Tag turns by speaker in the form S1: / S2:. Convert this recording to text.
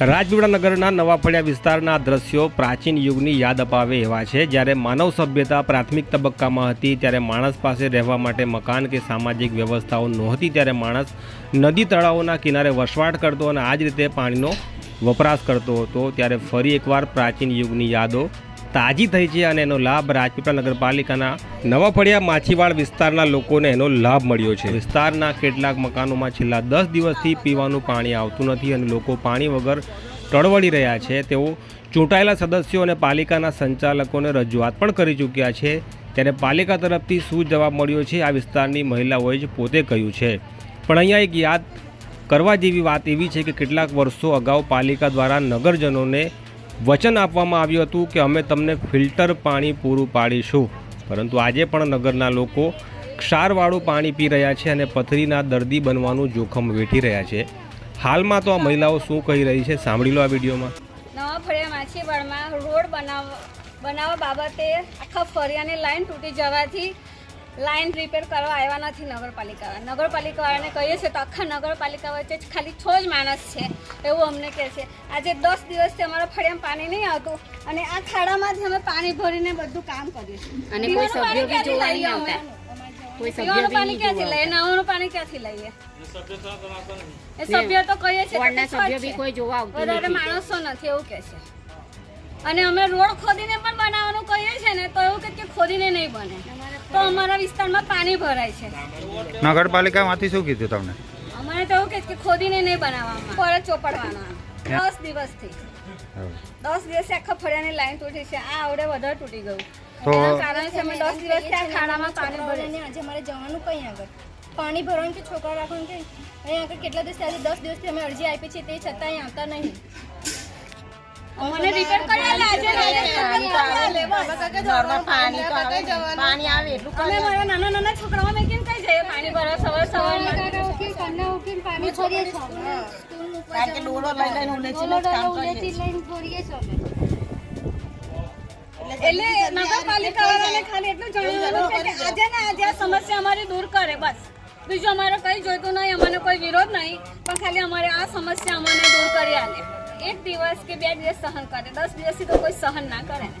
S1: રાજપીપળા નગરના નવાફળિયા વિસ્તારના દ્રશ્યો પ્રાચીન યુગની યાદ અપાવે એવા છે. જ્યારે માનવ સભ્યતા પ્રાથમિક તબક્કામાં હતી, ત્યારે માણસ પાસે રહેવા માટે મકાન કે સામાજિક વ્યવસ્થાઓ નહોતી. ત્યારે માણસ નદી તળાવોના કિનારે વસવાટ કરતો અને આ જ રીતે પાણીનો વપરાશ કરતો હતો. ત્યારે ફરી એકવાર પ્રાચીન યુગની યાદો તાજી થઈ છે અને એનો લાભ રાજપીપળા નગરપાલિકાના નવાફળિયા માછીવાડ વિસ્તારના લોકોને એનો લાભ મળ્યો છે. વિસ્તારના કેટલાક મકાનોમાં છેલ્લા દસ દિવસથી પીવાનું પાણી આવતું નથી અને લોકો પાણી વગર ટળવળી રહ્યા છે. તેઓ ચૂંટાયેલા સદસ્યો અને પાલિકાના સંચાલકોને રજૂઆત પણ કરી ચૂક્યા છે. ત્યારે પાલિકા તરફથી શું જવાબ મળ્યો છે? આ વિસ્તારની મહિલાઓએ જ પોતે કહ્યું છે. પણ અહીંયા એક યાદ કરવા જેવી વાત એવી છે કે કેટલાક વર્ષો અગાઉ પાલિકા દ્વારા નગરજનોને વચન આપવામાં આવ્યું હતું કે અમે તમને ફિલ્ટર પાણી પૂરું પાડીશું. પરંતુ આજે પણ નગરના લોકો ક્ષારવાળું પાણી પી રહ્યા છે અને પથરીના દર્દી બનવાનું જોખમ વેઠી રહ્યા છે. હાલમાં તો આ મહિલાઓ શું કહી રહી છે? સાંભળી લો આ વિડીયોમાં.
S2: રોડ બનાવ, બનાવવા બાબતે આખા ફળિયાની લાઈન તૂટી જવાથી લાઈન રિપેર કરવા આવ્યા નથી નગરપાલિકાવાળા. નગરપાલિકાવાળાને કહીએ છીએ તો આખા નગરપાલિકા વચ્ચે જ ખાલી છ જ માણસ છે એવું અમને કહે છે. આજે દસ દિવસથી અમારા ફળિયામાં પાણી નહીં આવતું અને આ ખાડામાંથી અમે પાણી ભરીને બધું કામ કરીએ છીએ.
S3: અને કોઈ સભ્યો બી જોવા નહીં
S2: ક્યાંથી લઈએ અમે?
S3: કોઈ સભ્યો
S2: પાણી ક્યાંથી લઈએ? નાવાનું પાણી ક્યાંથી લઈએ? એ સભ્ય તો કહીએ છીએ
S3: વોર્ડના
S2: કે છ જ
S3: સભ્યો બી કોઈ જોવા આવતું
S2: વધારે માણસો નથી એવું કે છે. અને અમે રોડ ખોદીને પણ બનાવવાનું કહીએ છીએ ને તો એવું કે કે ખોદીને નહીં બને. તો અમારા વિસ્તારમાં પાણી ભરાય છે.
S4: નગરપાલિકામાંથી શું કીધું તમને?
S2: અમારે તો એવું કે કે ખોદીને નહીં બનાવવામાં પર ચોપડવાના દસ દિવસથી. દસ દિવસે આખા ફળિયાની લાઈન તૂટી છે. આ આવડે વધારે તૂટી ગયું.
S4: તો-
S2: કારણ છે અમે દસ દિવસથી આ ખાડામાં પાણી
S5: ભરીને આજે અમારે જવાનું કઈ આગળ? પાણી ભરવાનું કે છોકરા રાખવાનું કે? અહીંયા આગળ કેટલા દિવસથી આજે દસ દિવસથી અમે અરજી આપી છે તે છતાં અહીં આવતા નહીં.
S2: એટલે નગરપાલિકા વાળાને ખાલી એટલું જણાવવાનું છે કે આજે ને આજે આ સમસ્યા અમારી દૂર કરે બસ. બીજું અમારે કઈ જોઈતું નહીં અમને કોઈ વિરોધ નહીં પણ ખાલી અમારે આ સમસ્યા અમને દૂર કરી આલે. એક દિવસ કે બે દિવસ સહન કરે, દસ દિવસથી તો કોઈ સહન ના કરે ને.